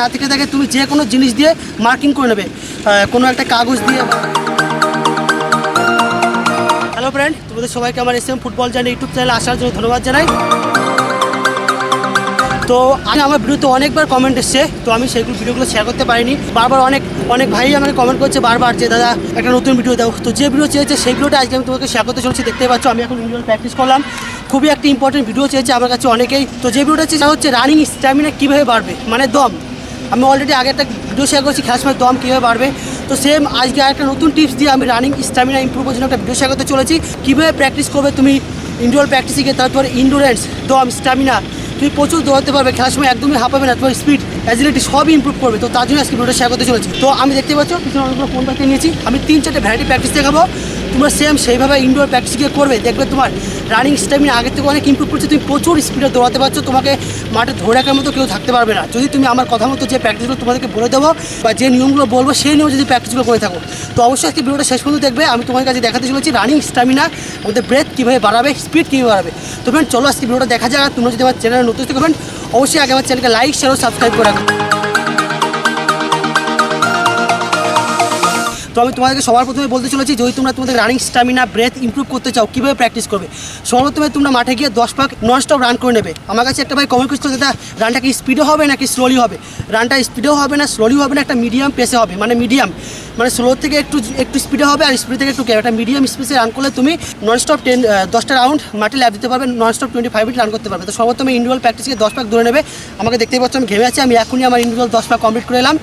না থেকে থাকে তুমি যে কোনো জিনিস দিয়ে মার্কিং করে নেবে। কোনো একটা কাগজ দিয়ে হ্যালো ফ্রেন্ড তোমাদের সবাইকে আমার এস এম ফুটবল জানি ইউটিউব চ্যানেলে আসার জন্য ধন্যবাদ জানাই। তো আমি আমার ভিডিওতে অনেকবার কমেন্ট এসছে, তো আমি সেইগুলো ভিডিওগুলো শেয়ার করতে পারিনি। বারবার অনেক অনেক ভাই আমাকে কমেন্ট করছে বারবার যে, দাদা, একটা নতুন ভিডিও দাও। তো যে ভিডিও চেয়েছে সেই ভিডিওটা আজকে আমি তোমাকে শেয়ার করতে চলছি। দেখতে পাচ্ছ, আমি এখন ইন্ডিয়ান প্র্যাকটিস করলাম। খুবই একটা ইম্পর্টেন্ট ভিডিও চেয়েছে আমার কাছে অনেকেই। তো যে ভিডিওটা চেয়েছে হচ্ছে রানিং স্ট্যামিনা কীভাবে বাড়বে? মানে দম। আমি অলরেডি আগে একটা ভিডিও শেয়ার করছি, খেলার সময় দম কীভাবে বাড়বে। তো সেম আজকে একটা নতুন টিপস দিয়ে আমি রানিং স্ট্যামিনা ইম্প্রুভের জন্য একটা ভিডিও শেয়ার করতে চলেছি। কীভাবে প্র্যাকটিস করবে তুমি ইনডোর প্র্যাকটিসে গিয়ে তারপর ইন্ডোরেন্স দম স্ট্যামিনা তুমি প্রচুর দৌড়াতে পারবে, খেলার সময় একদমই হাঁপাবে না তোমার স্পিড অ্যাজিলিটি সবই ইম্প্রুভ করবে। তো তার জন্য আজকে ভিডিওটা শেয়ার করতে চলেছি। তো আমি দেখতে পাচ্ছ, পিছনে অনেকগুলো ফোন পাতে নিয়েছি। আমি তিন চারটে ভ্যারাইটি প্র্যাকটিস দেখাবো। তোমরা সেম সেইভাবে ইনডোর প্র্যাকটিস করবে। দেখবে তোমার রানিং স্ট্যামিনা আগের থেকে অনেক ইম্প্রুভ করছে। তুমি প্রচুর স্পিডে দৌড়াতে পারছ। তোমাকে মাঠে ধরে রাখার মতো কেউ থাকতে পারবে না। যদি তুমি আমার কথা মতো যে প্র্যাকটিসগুলো তোমাদেরকে বলে দেবো বা যে নিয়মগুলো বলব, সেই নিয়ম যদি প্র্যাকটিসগুলো করে থাকো। তো অবশ্যই আজকে ভিডিওটা শেষ পর্যন্ত দেখবে। আমি তোমার কাছে দেখাতে চলেছি রানিং স্ট্যামিনা আমাদের ব্রেথ কীভাবে বাড়াবে স্পিড কীভাবে বাড়াবে। তো ফ্রেন্ড চলো আজকে ভিডিওটা দেখা যাক। তোমরা যদি আমার চ্যানেলে নতুন থেকে ফ্রেন্ড অবশ্যই আগে আমার চ্যানেলকে লাইক শেয়ার ও সাবস্ক্রাইব করে রাখো। তো আমি তোমাদেরকে সবার প্রথমে বলতে চলেছি, যদি তোমরা তোমাদের রানিং স্ট্যামিনা ব্রেথ ইম্প্রুভ করতে চাও, কীভাবে প্র্যাকটিস করবে? সর্বপ্রথমে তোমরা মাঠে গিয়ে দশ পাক নন স্টপ রান করে নেবে। আমার কাছে একটা ভাই কমেন্ট করছিল দাদা রানটা কি স্পিডও হবে নাকি স্লোলি হবে? রানটা স্পিডেও হবে না স্লোলি হবে না, একটা মিডিয়াম পেসে হবে মানে মিডিয়াম মানে স্লো থেকে একটু একটু স্পিডে হবে আর স্পিড থেকে একটু। একটা মিডিয়াম স্পিডে রান করলে তুমি নন স্টপ টেন দশটা রাউন্ড মাঠে ল্যাব দিতে পারবে non stop twenty five run করতে পারবে। তো সর্বপ্রথমে ইন্ডিভিজুয়াল প্র্যাকটিসকে দশ পাক ধরে নেবে। আমাকে দেখতেই পাচ্ছ, আমি ঘেমে আছি, আমি এখনই আমার ইন্ডিভিজুয়াল দশ পাক কমপ্লিট করে এলাম।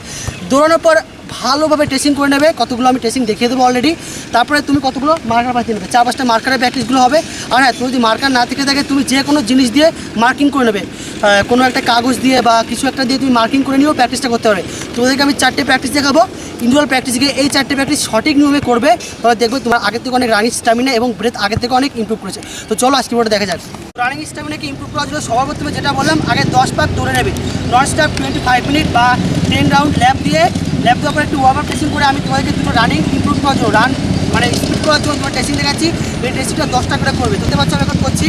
দৌড়ানোর পর ভালোভাবে টেস্টিং করে নেবে। কতগুলো আমি টেস্টিং দেখিয়ে দেবো অলরেডি তারপরে তুমি কতগুলো মার্কার পাঠিয়ে নেবে। চার পাঁচটা মার্কারের প্র্যাকটিসগুলো হবে। আর হ্যাঁ তুমি যদি মার্কার না থেকে থাকে, তুমি যে কোনো জিনিস দিয়ে মার্কিং করে নেবে। কোনো একটা কাগজ দিয়ে বা কিছু একটা দিয়ে তুমি মার্কিং করে নিয়েও প্র্যাকটিসটা করতে পারবে। তোমাদেরকে আমি চারটে প্র্যাকটিস দেখাবো। ইন্ডিভিজুয়াল প্র্যাকটিস গিয়ে এই চারটে প্র্যাকটিস সঠিক নিয়মে করবে। তাহলে দেখবে তোমার আগের থেকে অনেক রানিং স্ট্যামিনা এবং ব্রেথ আগের থেকে অনেক ইম্প্রুভ করেছে। তো চলো আজকে ওটা দেখা যাক। রানিং স্ট্যামিনাকে ইম্প্রুভ করার জন্য সবার প্রথমে যেটা বললাম, আগে দশ পাক দৌড়ে নেবে। Non stop twenty five minute বা টেন রাউন্ড ল্যাপ দিয়ে ল্যাপ দেওয়ার পর একটু আপ টেস্টিং করে আমি তোমাদেরকে দুটো রানিং ইমপ্রুভ করার জন্য রান মানে স্পিড করার জন্য তোমার টেস্টিং দেখাচ্ছি, এই টেস্টিংটা দশটা করে করবে। দেখতে পাচ্ছ, আমি এখন করছি,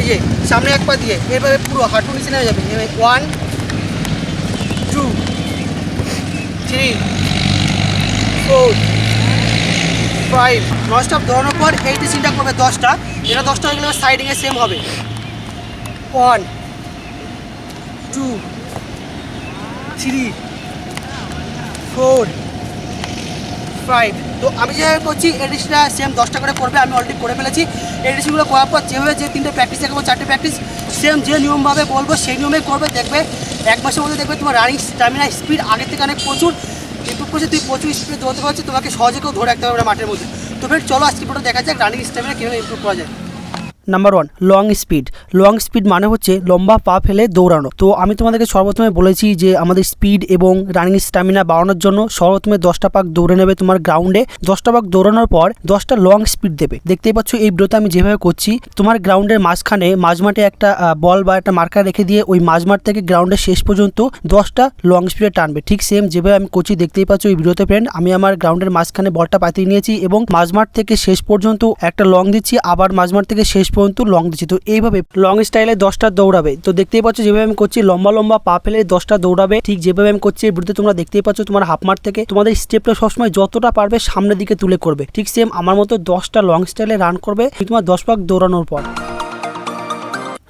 এই যে, সামনে এক পা দিয়ে, এভাবে পুরো হাঁটু নিচে নেমে যাবে। One two three four five nonstop ধরানোর পর এই টেস্টিংটা করবে দশটা। এটা দশটা হয়ে গেলে সাইডিংয়ে সেম হবে। One two three four, five. তো আমি যেভাবে করছি এডিসটা সেম দশটা করে করবে, আমি অলরেডি করে ফেলেছি। এডিসিগুলো করার পর যেভাবে যে তিনটে প্র্যাকটিস দেখাবো, চারটে প্র্যাকটিস সেম যে নিয়মভাবে বলব, সেই নিয়মে করবে, দেখবে এক মাসের মধ্যে দেখবে তোমার রানিং স্ট্যামিনা স্পিড আগের থেকে অনেক প্রচুর। ইম্প্রুভ করছে তুই প্রচুর স্পিডে দৌড়তে পারছিস, তোমাকে সহজে কেউ ধরে রাখতে পারবে মাঠের মধ্যে। তো ফের চলো আজকে পুরো দেখা যাক রানিং স্ট্যামিনা কীভাবে ইম্প্রুভ করা যায়। Number one long speed long speed মানে হচ্ছে লম্বা পা ফেলে দৌড়ানো। তো আমি তোমাদেরকে সর্বপ্রথমে বলেছি যে আমাদের স্পিড এবং রানিং স্ট্যামিনা বাড়ানোর জন্য সর্বপ্রথমে দশটা পাক দৌড়ে নেবে তোমার গ্রাউন্ডে দশটা পাক দৌড়ানোর পর দশটা লং স্পিড দেবে। দেখতেই পাচ্ছ এই ব্রত আমি যেভাবে করছি, তোমার গ্রাউন্ডের মাঝখানে মাঝমাঠে একটা বল বা একটা মার্কার রেখে দিয়ে ওই মাঝমাঠ থেকে গ্রাউন্ডের শেষ পর্যন্ত দশটা লং স্পিডে টানবে। ঠিক সেম যেভাবে আমি করছি, দেখতেই পাচ্ছ এই ভিডিওতে ফ্রেন্ড আমি আমার গ্রাউন্ডের মাঝখানে বলটা পাতিয়ে নিয়েছি এবং মাঝমাঠ থেকে শেষ পর্যন্ত একটা লং দিচ্ছি, আবার মাঝমাঠ থেকে শেষ পর্যন্ত লং দিচ্ছি। তো এইভাবে লং স্টাইলে দশটা দৌড়াবে। তো দেখতেই পাচ্ছ যেভাবে আমি করছি, লম্বা লম্বা পা ফেলে দশটা দৌড়াবে। ঠিক যেভাবে আমি করছি ভিডিওতে তোমরা দেখতেই পাচ্ছ তোমার হাফ মার থেকে। তোমাদের স্টেপটা সবসময় যতটা পারবে সামনের দিকে তুলে করবে। ঠিক সেম আমার মতো দশটা লং স্টাইলে রান করবে। তোমার দশ পাক দৌড়ানোর পর।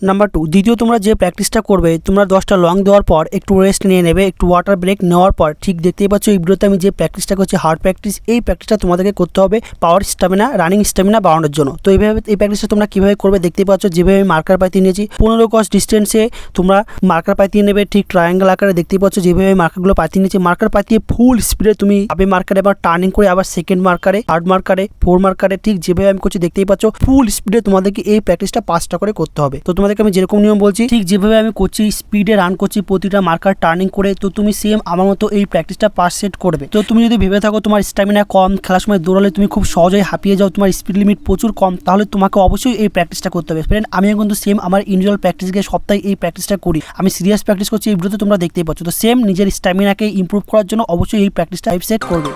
নাম্বার টু দ্বিতীয় তোমরা যে প্র্যাকটিসটা করবে, তোমরা দশটা লং দেওয়ার পর একটু রেস্ট নিয়ে নেবে, একটু ওয়াটার ব্রেক নেওয়ার পর, ঠিক দেখতেই পাচ্ছ এই ভিডিওতে আমি যে প্র্যাকটিসটা করছি হার্ড প্র্যাকটিস এই প্র্যাকটিসটা তোমাদেরকে করতে হবে পাওয়ার স্টামিনা রানিং স্টামিনা বাড়ানোর জন্য। তো এইভাবে এই প্র্যাকটিসটা তোমরা কীভাবে করবে দেখতেই পাচ্ছ, যেভাবে আমি মার্কার পাইতে নিয়েছি, পনেরো কস ডিস্টেন্সে তোমরা মার্কার পাতিয়ে নেবে, ঠিক ট্রায়াঙ্গেল আকারে দেখতেই পাচ্ছ যেভাবে আমি মার্কারগুলো পাতিয়ে নিয়েছি মার্কার পাতিয়ে ফুল স্পিডে তুমি আবে মার্কারে আবার টার্নিং করে আবার সেকেন্ড মার্কারে থার্ড মার্কারে ফোর মার্কারে ঠিক যেভাবে আমি করছি দেখতেই পাচ্ছ ফুল স্পিডে তোমাদেরকে এই প্র্যাকটিসটা পাঁচটা করে করতে হবে। তো তোমাদেরকে আমি যেরকম নিয়ম বলছি, ঠিক যেভাবে আমি করছি স্পিডে রান করছি, প্রতিটা মার্কার টার্নিং করে, তো তুমি সেম আমার মতো এই প্র্যাকটিসটা পাস সেট করবে। তো তুমি যদি ভেবে থাকো তোমার স্ট্যামিনা কম, খেলার সময় দৌড়ালে তুমি খুব সহজেই হাঁপিয়ে যাও, তোমার স্পিড লিমিট প্রচুর কম, তাহলে তোমাকে অবশ্যই এই প্র্যাকটিসটা করতে হবে। ফ্রেন্ড আমি কিন্তু সেম আমার ইন্ডিভিজুয়াল প্র্যাকটিস গিয়ে সপ্তাহে এই প্র্যাকটিসটা করি। আমি সিরিয়াস প্র্যাকটিস করছি, এই ভিডিওতে তোমরা দেখতেই পাচ্ছ। তো সেম নিজের স্ট্যামিনাকে ইমপ্রুভ করার জন্য অবশ্যই এই প্র্যাকটিসটা সেট করবে।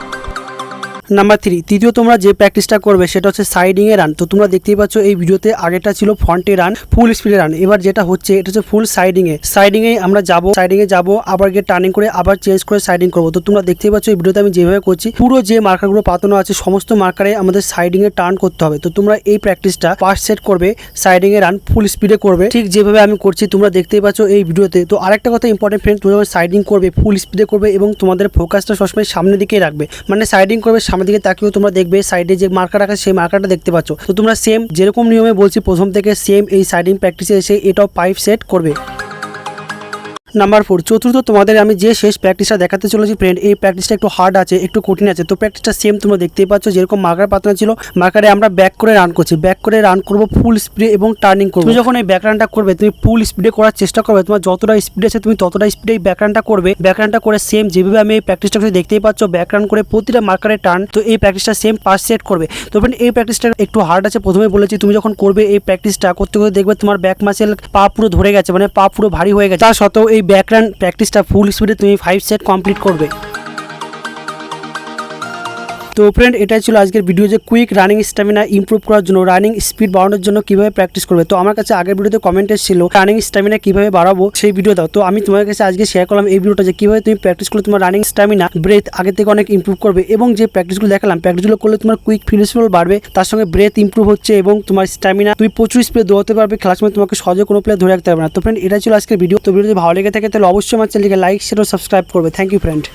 নাম্বার থ্রি তৃতীয় তোমরা যে প্র্যাকটিসটা করবে সেটা হচ্ছে সাইডিং এ রান তো তোমরা দেখতেই পাচ্ছ এই ভিডিওতে আগেটা ছিল ফ্রন্টে রান ফুল স্পিডে রান এবার যেটা হচ্ছে, এটা হচ্ছে ফুল সাইডিং এ। সাইডিং এ আমরা যাব সাইডিং এ যাব, আবার গিয়ে টার্নিং করে আবার চেঞ্জ করে সাইডিং করব। তো তোমরা দেখতেই পাচ্ছ এই ভিডিওতে আমি যেভাবে করছি, পুরো যে মার্কারগুলো পাতানো আছে, সমস্ত মার্কারে আমাদের সাইডিং এ টার্ন করতে হবে। তো তোমরা এই প্র্যাকটিসটা ফার্স্ট সেট করবে সাইডিং এ রান ফুল স্পিডে করবে। ঠিক যেভাবে আমি করছি, তোমরা দেখতেই পাচ্ছ এই ভিডিওতে তো আরেকটা কথা ইম্পর্টেন্ট ফ্রেন্ড তোমরা সাইডিং করবে ফুল স্পিডে করবে এবং তোমাদের ফোকাসটা সবসময় সামনের দিকেই রাখবে। মানে সাইডিং করবে সামনের দিকে তাকিয়েও তোমরা দেখবে সাইডে যে মার্কার আছে সেই মার্কারটা দেখতে পাচ্ছ। তো তোমরা সেম যেরকম নিয়মে বলছি, প্রথম থেকে সেম এই সাইডিং প্র্যাকটিসে এসে এটাও পাইপ সেট করবে। নাম্বার ফোর, চতুর্থ, তোমাদের আমি যে শেষ প্র্যাকটিসটা দেখাতে চলেছি ফ্রেন্ড এই প্র্যাকটিসটা একটু হার্ড আছে, একটু কঠিন আছে। তো প্র্যাকটিসটা সেম তোমরা দেখতেই পাচ্ছ, যেরকম মার্কার পাতনা ছিল মার্কারে আমরা ব্যাক করে রান করছি। ব্যাক করে রান করব ফুল স্পিডে এবং টার্নিং করব। তুমি যখন এই ব্যাক রানটা করবে, তুমি ফুল স্পিডে করার চেষ্টা করবে, তোমার যতটা স্পিড আছে, তুমি ততটা স্পিডে ব্যাক রানটা করবে। ব্যাক রানটা করে সেম যেভাবে আমি এই প্র্যাকটিসটা দেখতেই পাচ্ছ ব্যাক রান করে প্রতিটা মার্কারে টার্ন তো এই প্র্যাকটিসটা সেম পাস সেট করবে। তো ফ্রেন্ড এই প্র্যাকটিসটা একটু হার্ড আছে, প্রথমে বলেছি, তুমি যখন করবে এই প্র্যাকটিসটা করতে করতে দেখবে তোমার ব্যাক মাসেল পা পুরো ধরে গেছে মানে পা পুরো ভারী হয়ে গেছে। তার সত্ত্বেও এই ব্যাক রান প্র্যাকটিসটা ফুল স্পিডে তুমি ফাইভ সেট কমপ্লিট করবে। তো ফ্রেন্ড এটাই ছিল আজকের ভিডিও যে কুইক রানিং স্ট্যামিনা ইমপ্রুভ করার জন্য রানিং স্পিড বাড়ানোর জন্য কীভাবে প্র্যাকটিস করবে। তো আমার কাছে আগের ভিডিওতে কমেন্ট এসেছিল রানিং স্ট্যামিনা কীভাবে বাড়াবো, সেই ভিডিও দাও। তো আমি তোমার কাছে আজকে শেয়ার করলাম এই ভিডিওটা যে কীভাবে তুমি প্র্যাকটিস করলে তোমার রানিং স্ট্যামিনা ব্রেথ আগে থেকে অনেক ইম্প্রুভ করবে এবং যে প্র্যাকটিসগুলো দেখালাম প্র্যাকটিসগুলো করলে তোমার কুইক ফিনিশবল বাড়বে, তার সঙ্গে ব্রেথ ইমপ্রুভ হচ্ছে এবং তোমার স্ট্যামিনা তুমি প্রচুর স্পিডে দৌড়াতে পারবে, খেলার সময় তোমাকে সহজে কোনো প্লেয়ার ধরে রাখতে পারবে না। তো ফ্রেন্ড এটাই ছিল আজকের ভিডিও তো ভিডিও যদি ভালো লেগে থাকে, তাহলে অবশ্যই আমার চ্যানেলকে লাইক শেয়ার ও সাবস্ক্রাইব করবে। Thank you friend